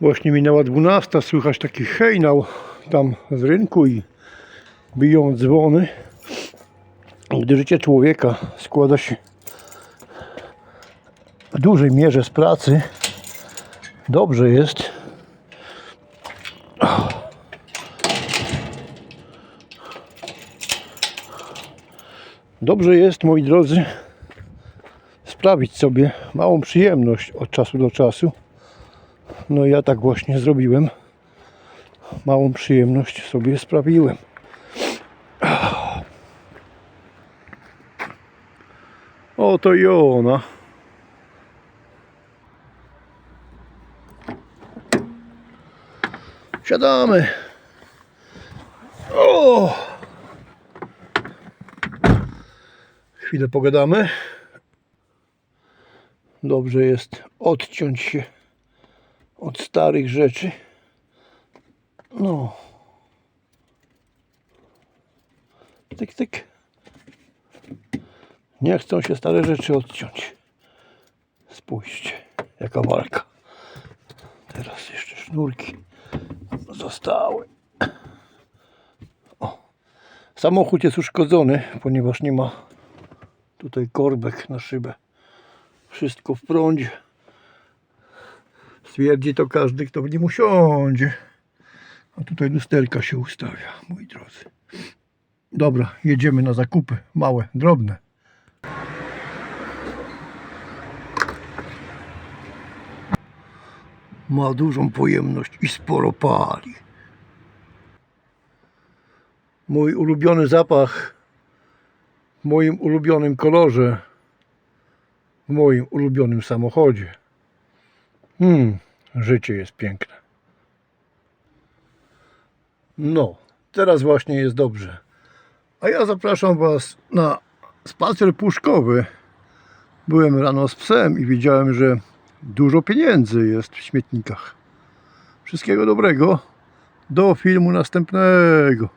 Właśnie minęła 12, słychać taki hejnał tam z rynku i biją dzwony. Gdy życie człowieka składa się w dużej mierze z pracy, dobrze jest. Dobrze jest, moi drodzy, sprawić sobie małą przyjemność od czasu do czasu. No ja tak właśnie zrobiłem. Małą przyjemność sobie sprawiłem. Oto i ona. Siadamy. O! Chwilę pogadamy. Dobrze jest odciąć się od starych rzeczy. No. Tyk, tyk. Nie chcą się stare rzeczy odciąć. Spójrzcie, jaka walka. Teraz jeszcze sznurki zostały. O. Samochód jest uszkodzony, ponieważ nie ma tutaj korbek na szybę. Wszystko w prądzie. Stwierdzi to każdy, kto w nim usiądzie. A tutaj lusterka się ustawia, moi drodzy. Dobra, jedziemy na zakupy. Małe, drobne. Ma dużą pojemność i sporo pali. Mój ulubiony zapach w moim ulubionym kolorze w moim ulubionym samochodzie. Hmm, życie jest piękne. No, teraz właśnie jest dobrze. A ja zapraszam Was na spacer puszkowy. Byłem rano z psem i widziałem, że dużo pieniędzy jest w śmietnikach. Wszystkiego dobrego. Do filmu następnego.